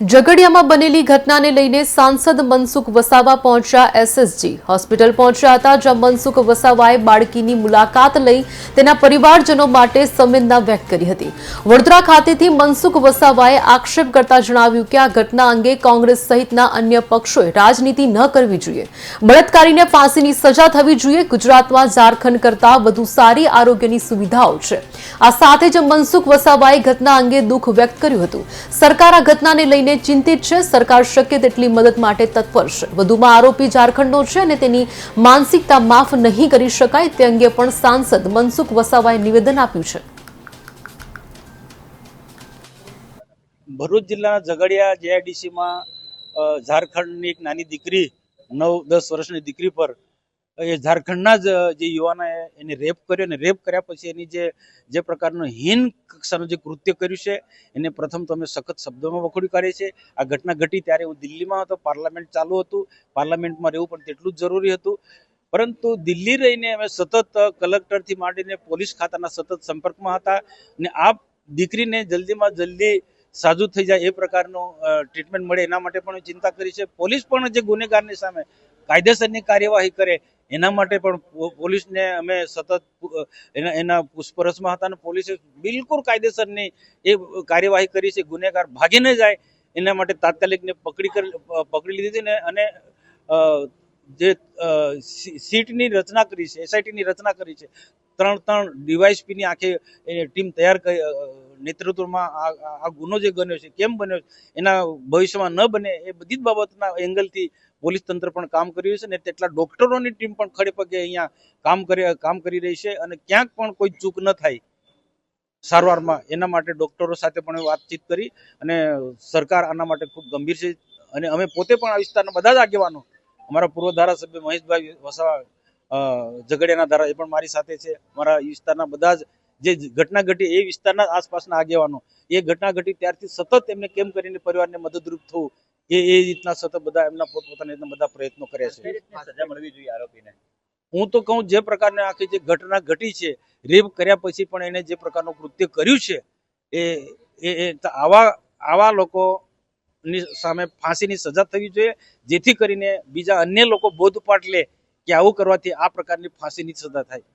ઝઘડિયામાં બનેલી ઘટનાને લઈને સાંસદ મનસુખ વસાવા પહોંચ્યા એસએસજી. હોસ્પિટલ પહોંચ્યા હતા, જ્યાં મનસુખ વસાવાએ બાળકીની મુલાકાત લઈ તેના પરિવારજનો માટે સંવેદના વ્યક્ત કરી હતી. વડોદરા ખાતેથી મનસુખ વસાવાએ આક્ષેપ કરતા જણાવ્યું કે આ ઘટના અંગે કોંગ્રેસ સહિતના અન્ય પક્ષોએ રાજનીતિ ન કરવી જોઈએ. બળાત્કારીને ફાંસીની સજા થવી જોઈએ. ગુજરાતમાં ઝારખંડ કરતાં વધુ સારી આરોગ્યની સુવિધાઓ છે. આ સાથે જ મનસુખ વસાવાએ ઘટના અંગે દુઃખ વ્યક્ત કર્યું હતું. સરકાર આ ઘટનાને લઈને ચિંતિત છે. સરકાર શક્ય તેટલી મદદ માટે તત્પર છે. વધુમાં આરોપી ઝારખંડનો છે અને તેની માનસિકતા માફ નહીં કરી શકાય તે અંગે પણ સાંસદ મનસુખ વસાવાએ નિવેદન આપ્યું છે. ભરૂચ જિલ્લાના ઝઘડિયા જેઆઈડીસીમાં ઝારખંડની એક નાની દીકરી, નવ દસ વર્ષની દીકરી પર એ ઝારખંડના જ, જે યુવાનાએ એને રેપ કર્યો અને રેપ કર્યા પછી એની જે જે પ્રકારનું હીન કક્ષાનું જે કૃત્ય કર્યું છે, એને પ્રથમ તો અમે સખત શબ્દોમાં વખોડી કાઢીએ છીએ. આ ઘટના ઘટી ત્યારે હું દિલ્હીમાં હતો, પાર્લામેન્ટ ચાલુ હતું. પાર્લામેન્ટમાં રહેવું પણ તેટલું જ જરૂરી હતું. પરંતુ દિલ્હી રહીને અમે સતત કલેક્ટરથી માંડીને પોલીસ ખાતાના સતત સંપર્કમાં હતા અને આ દીકરીને જલ્દીમાં જલ્દી સાજુ થઈ જાય એ પ્રકારનું ટ્રીટમેન્ટ મળે એના માટે પણ ચિંતા કરી છે. પોલીસ પણ જે ગુનેગારની સામે કાયદેસરની કાર્યવાહી કરે એના માટે પણ પોલીસને અમે સતત એના એના પૂછપરછમાં હતા અને પોલીસે બિલકુલ કાયદેસરની એ કાર્યવાહી કરી છે. ગુનેગાર ભાગી ન જાય એના માટે તાત્કાલિકને પકડી કરી પકડી લીધી ને અને જે સીટની રચના કરી છે, એસઆઈટીની રચના કરી છે. ત્રણ ત્રણ ડીવાયસપીની આખી ટીમ તૈયાર કરી નેતૃત્વમાં આ ગુનો જે બન્યો છે, કેમ બન્યો છે, એના ભવિષ્યમાં ન બને, એ બધી જ બાબતના એંગલથી પોલીસ તંત્ર પણ કામ કરી રહ્યું છે ને તેટલા ડોક્ટરોની ટીમ પણ ખડે પગે અહીંયા કામ કરી કામ કરી રહી છે અને ક્યાંક પણ કોઈ ચૂક ન થાય સારવારમાં. એના માટે ડોક્ટરો સાથે પણ વાતચીત કરી અને સરકાર આના માટે ખૂબ ગંભીર છે અને અમે પોતે પણ આ વિસ્તારના બધા જ આગેવાનો, અમારા પૂર્વ ધારાસભ્ય મહેશભાઈ વસાવા ઝઘડિયાના ધારા એ પણ મારી સાથે છે. મારા વિસ્તારના બધા જ જે ઘટના ઘટી એ વિસ્તારના આસપાસના આગેવાનો એ ઘટના ઘટી ત્યારથી સતત એમને કેમ કરીને પરિવારને મદદરૂપ થવું એ એ રીતના સતત બધા એમના પોતપોતાના રીતના બધા પ્રયત્નો કર્યા છે. સજા મળવી જોઈએ આરોપીને? હું તો કહું જે પ્રકારની આખી જે ઘટના ઘટી છે રેપ કર્યા પછી પણ એને જે પ્રકારનું કૃત્ય કર્યું છે એ એ આવા આવા લોકોની સામે ફાંસીની સજા થવી જોઈએ જેથી કરીને બીજા અન્ય લોકો બોધપાઠ લે કે આવું કરવાથી આ પ્રકારની ફાંસીની સજા થાય.